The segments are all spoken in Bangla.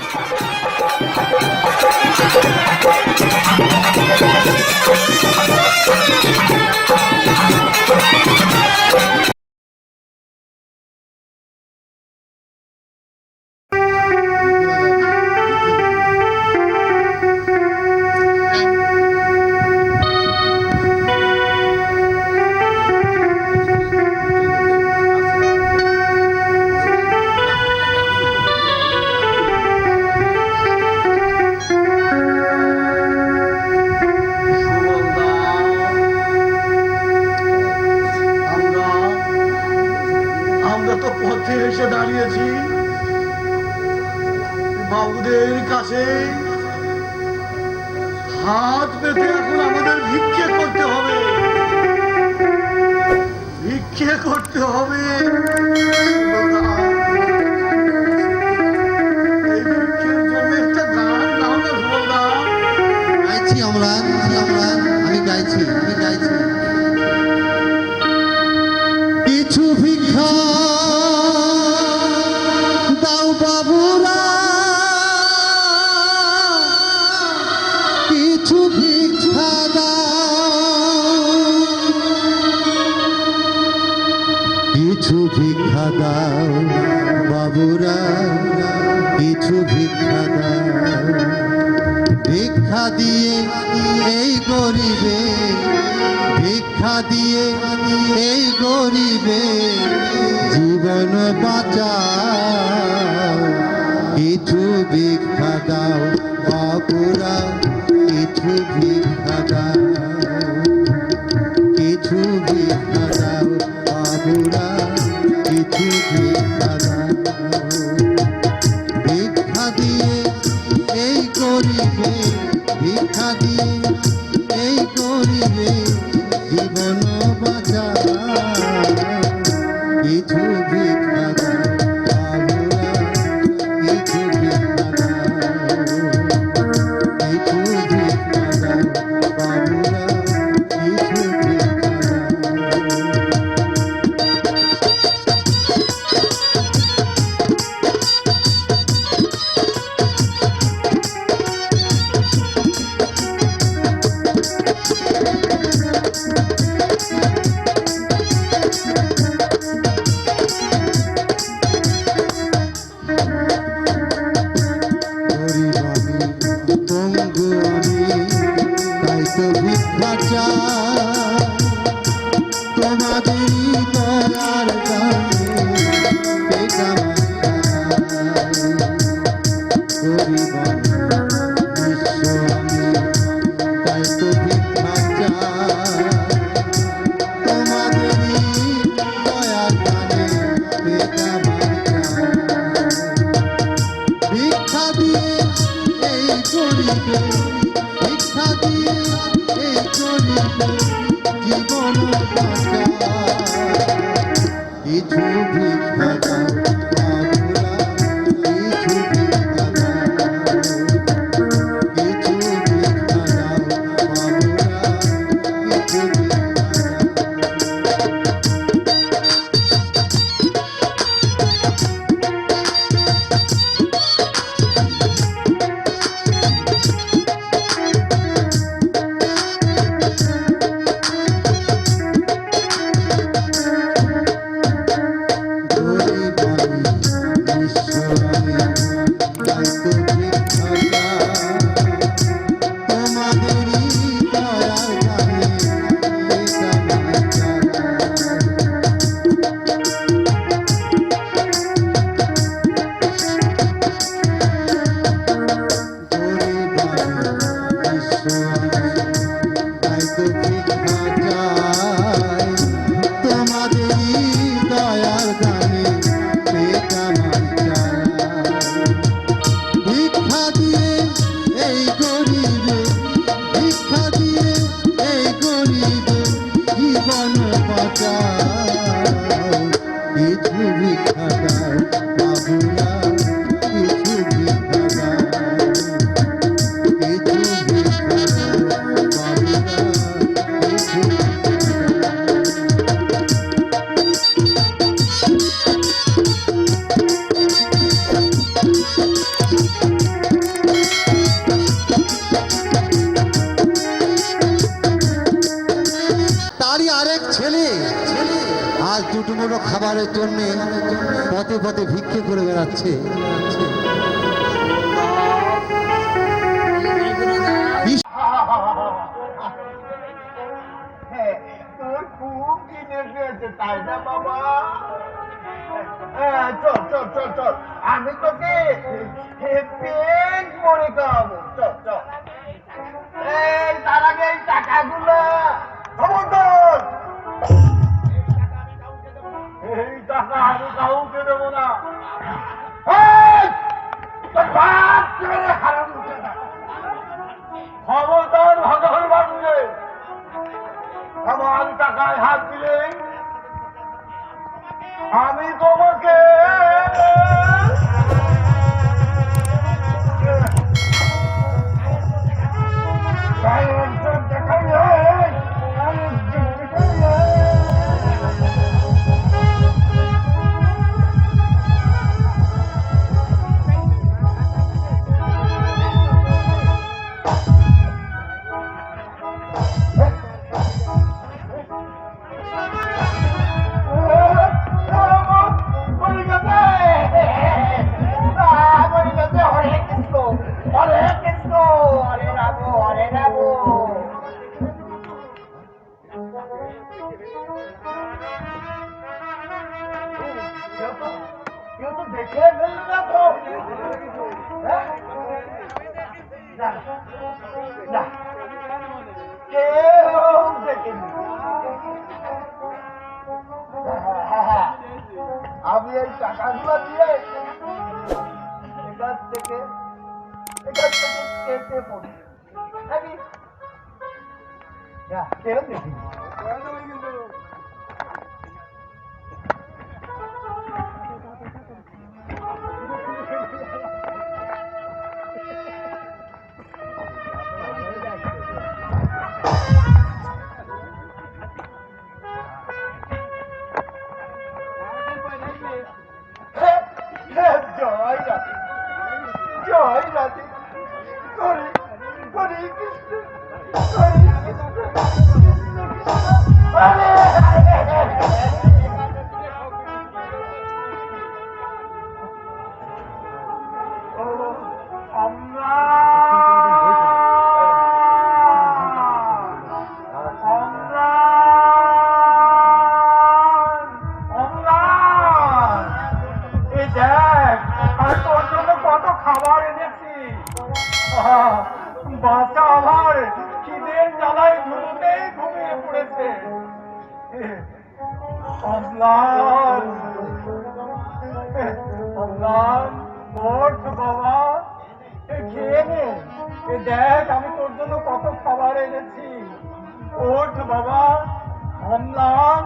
আমরা বাবুদের কাছে হাত পেতে এখন আমাদের ভিক্ষে করতে হবে। ভিক্ষে করতে হবে। আমরা আমরা, আমি গাইছি। ভিক্ষা দাও, বাবুরা, কিছু ভিক্ষা দাও। ভিক্ষা দিয়ে এই গরিবে, ভিক্ষা দিয়ে এই গরিবে জীবন বাঁচাও। কিছু ভিক্ষা দাও, বাবুরা, কিছু ভিক্ষা দাও। ভিক্ষা দিয়ে এই গরিবে জীবন বাঁচা কিছু তোমাদের সংসারের জন্য পথে পথে ভিক্ষে করে বেড়াচ্ছে। আমি তোকে খাওয়াবো চল চল তার আগে টাকাগুলো, খবরদার! এই টাকা আমি কাউকে দেবো না। এই, তোর বাপ ছেড়ে হারাম খবরদার ভাগর বাড়বে আমার টাকায় হাত দিলে আমি তোমাকে দেখ, আর তোর জন্য কত খাবার এনেছি। বাচ্চা আমার, খিদের জ্বালায় ধুলোতেই ঘুমিয়ে পড়েছে। অম্লান। অম্লান, ওঠ বাবা। খেয়ে নে। দেখ, আমি তোর জন্য কত খাবার এনেছি। ওঠ বাবা। অম্লান।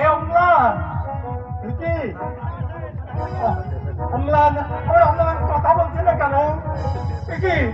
এ, অম্লান। কি? কথা বলছে না কেন কি?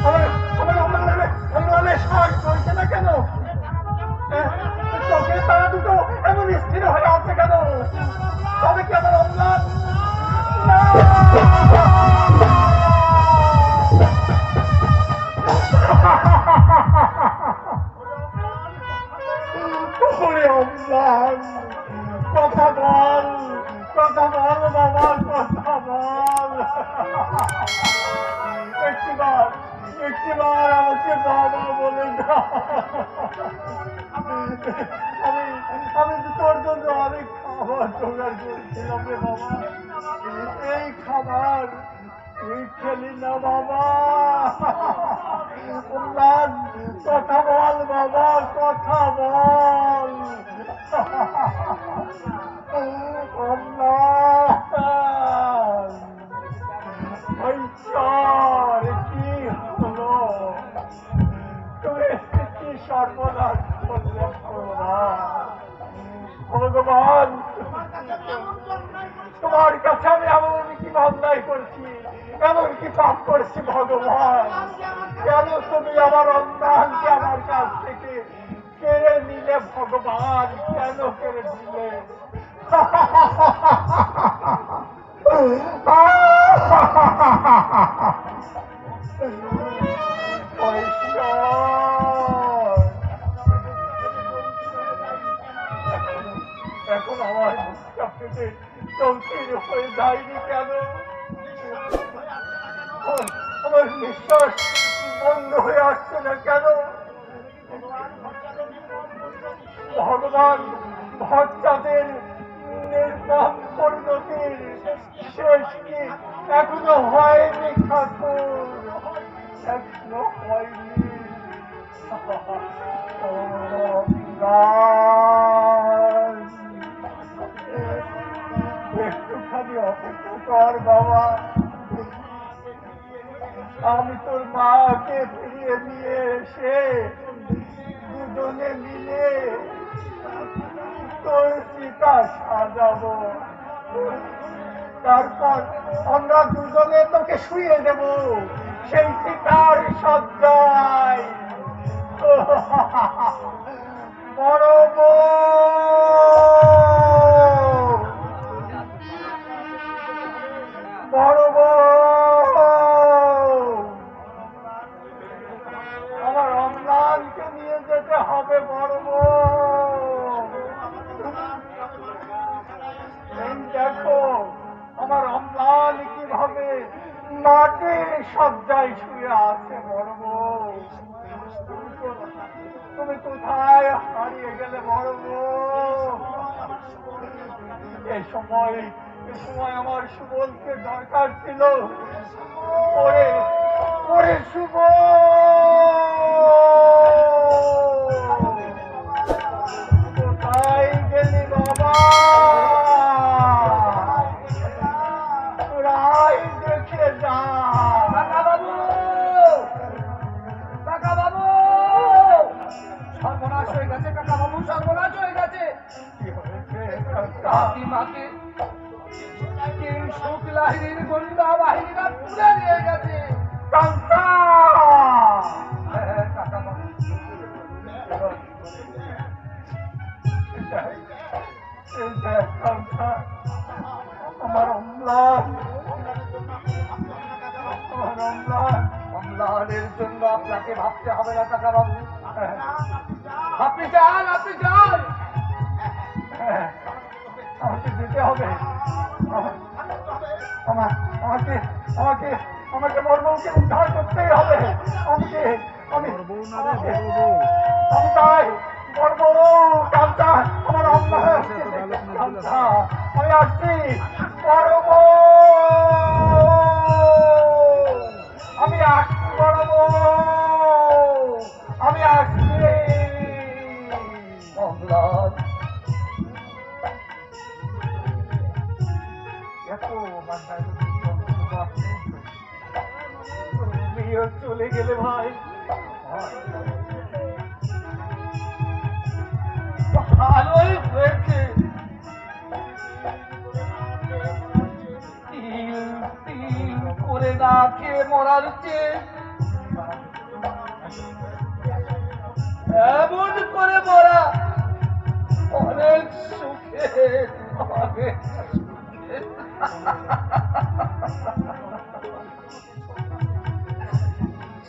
আমার না কেন? এ, চোখের তারা এমন স্থির হয়ে আছে কেন? তবে কি আমার অম্লান না ওরে অম্লান কথা বল কথা বল বাবা কথা বল একটিবার একটিবার আমাকে বাবা বলে আমি আমি তোর জন্য অনেক খাবার জোগাড় করেছিলাম রে বাবা এই খাবার তুই খেলি না বাবা উল্লাস কথা বল বাবা কথা বল কেন তুমি আমার অন্যায়কে আমার কাছ থেকে কেড়ে নিলে ভগবান? কেন কেড়ে নিলে? এখন আমার চলতে হয়ে যায়নি কেন? বিশ্বাস বন্ধ হয়ে আসছে না কেন? ভগবান মাকে ফিরিয়ে দিয়ে এসে দুজনে মিলে কলসিটা সাজাব। তারপর আমরা দুজনে তোকে শুয়ে দেব, সেই সীতার সজ্জায় পরব বড় মাকে সজ্জায় শুয়ে আছে বড় তুমি কোথায়? হারিয়ে গেলে বড় এ সময় এ সময় আমার সুবলকে দরকার ছিল। ওরে ওরে সুবল! গোন্ডা বাহিনীরা তুলে নিয়ে গেছে।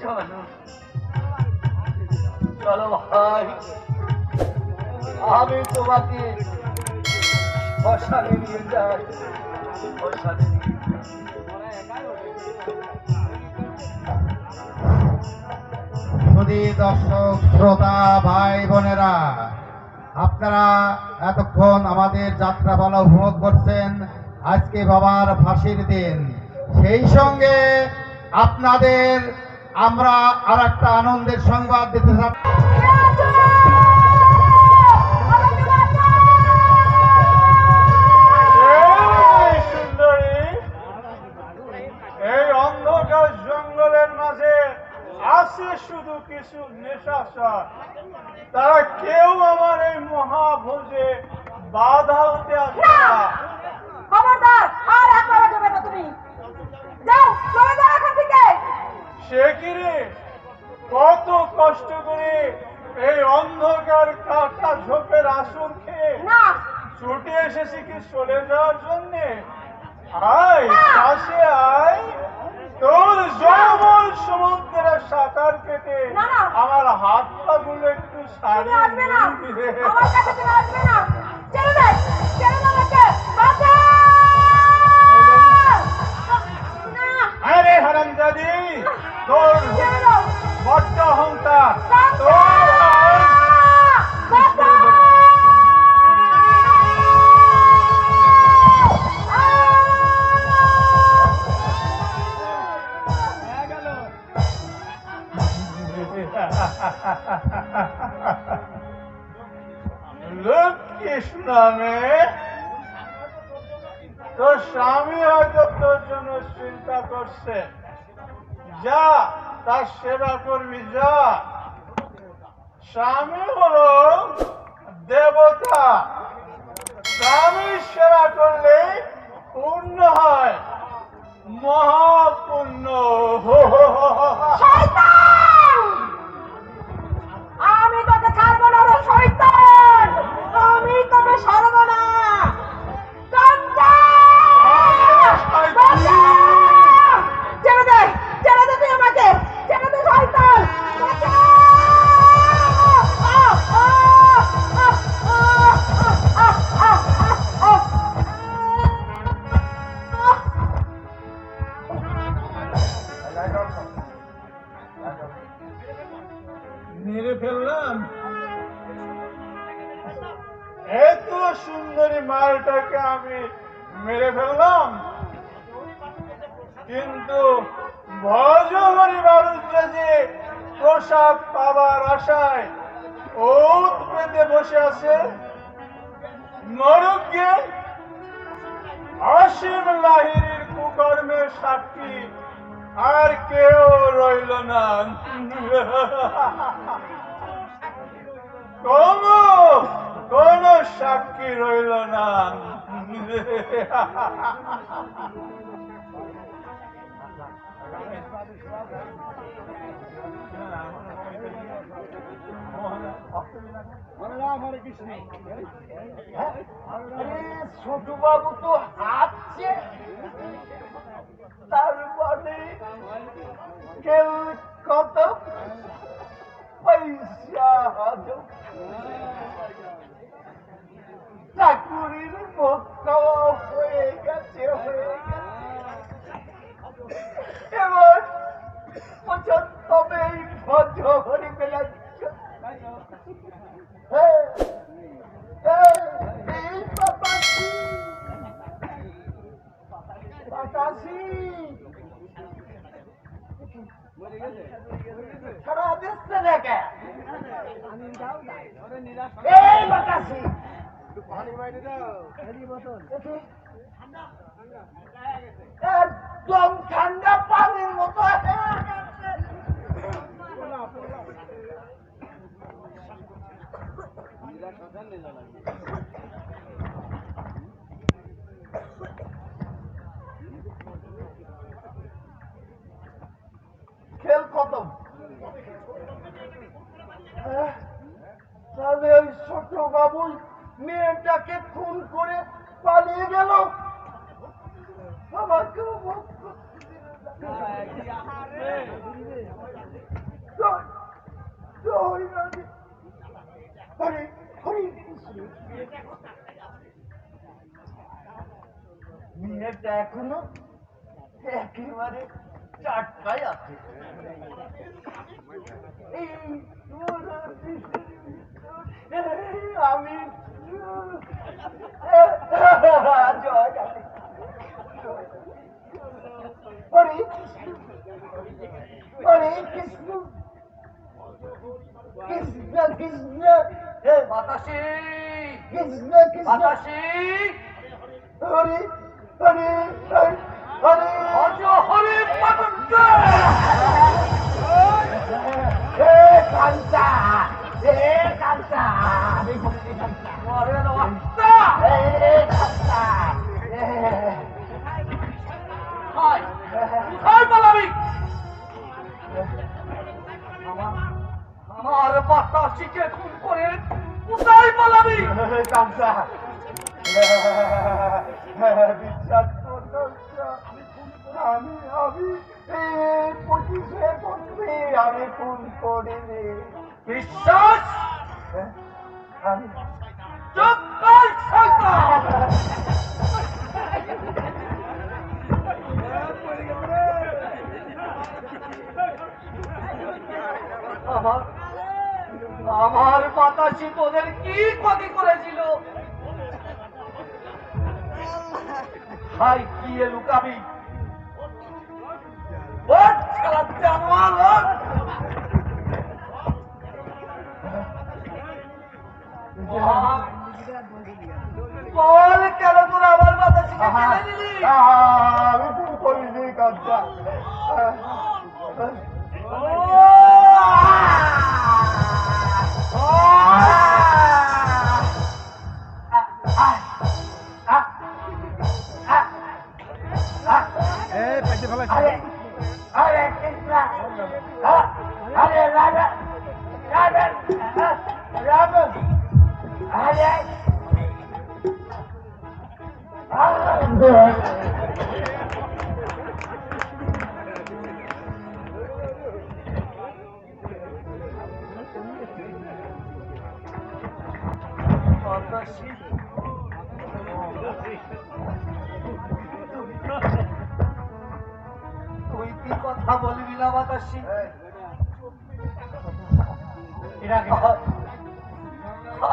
চলো। চলো ভাই। আমি তোমাকে অসালে নিয়ে যাই। অসালে যদি দর্শক শ্রোতা ভাই বোনেরা আপনারা এতক্ষণ আমাদের যাত্রা যাত্রাপালা উপভোগ করছেন। আজকে বাবার ফাঁসির দিন। সেই সঙ্গে আপনাদের আমরা আর একটা আনন্দের সংবাদ দিতে চাই আমার কাছে তুমি আসবে না। ছেড়ে দে ছেড়ে দে আমাকে। বাঁচা! আরে হারামজাদি তোর বড্ড অহংকার। ha ha ha তোর স্বামী হয়তো তোর জন্য চিন্তা করছে। যা, তার সেবা করবি, যা। স্বামী হলো দেবতা। স্বামীর সেবা করলে পূর্ণ হয়। মহাপূর্ণ। আমি তোকে ছাড়বো না রে শয়তান! আমি তোকে সারব না। ছেড়ে দে ছেড়ে দে তুই আমাকে, ছেড়ে দে শয়তান। মেরে ফেললাম। এত সুন্দরী মালটাকে আমি মেরে ফেললাম। কিন্তু ভজহরি বাড়ুতে যে প্রসাদ পাবার আশায় ওত পেতে বসে আছে। নরকে অসীম লাহিরির কুকর্মের সাক্ষী আর কেউ রইল না। কোন কোন সাক্ষী রইল না। ছোট বাবু তো হাঁটছে। তার মানে কেউ কত? পয়সা হাজব মুখ খাওয়া হয়ে গেছে হয়ে গেছে এবার পঁচাত্তরেই ভদ্র হরি বেলাচ্ছ এই বাতাসি সারা দিচ্ছে দেখে এই বাতাসি। একদম ঠান্ডা পানির মতো খেল খতম। তাহলে ওই ছোট বাবুই মেয়েটাকে খুন করে পালিয়ে গেল। আমাকে মেয়েটা এখনও একেবারে চাটকায় আছে। আমি হরে কৃষ্ণ হরে কৃষ্ণ কৃষ্ণ কৃষ্ণ বাতাসি কৃষ্ণ কৃষ্ণ বাতাসি হরে হরে হরে হরে হরে পতঞ্জা আমার বাচ্চা শিখে খুন করে কোথায় পালাবি বিশ্বাস আমি আমি পঁচিশে করবি আমি খুন করিনি। বিশ্বাস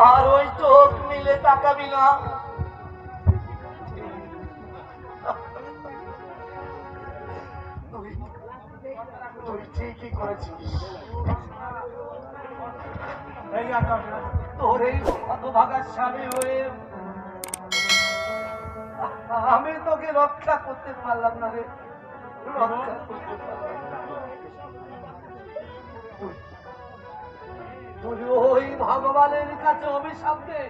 আর ওই চোখ মিলে তাকাবি না। তুই ঠিকই করেছিস। তোর এই হতভাগার স্বামী হয়ে আমি তোকে রক্ষা করতে পারলাম না রে। রক্ষা করতে পারলাম তুই ওই ভগবানের কাছে অভিশাপ দে।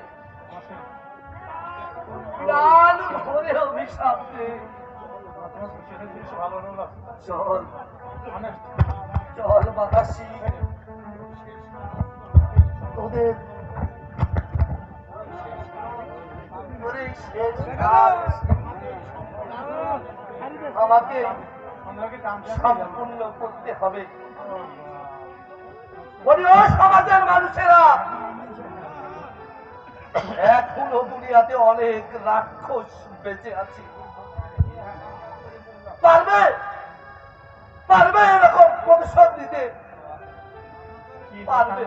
প্রাণ ভরে অভিশাপ দে। চল চল বাতাসি। তোদের আমাকে সম্পূর্ণ করতে হবে। বলি, ও সমাজের মানুষেরা, এখনও দুনিয়াতে অনেক রাক্ষস বেঁচে আছে। পারবে? পারবে এরকম প্রতিশোধ দিতে পারবে।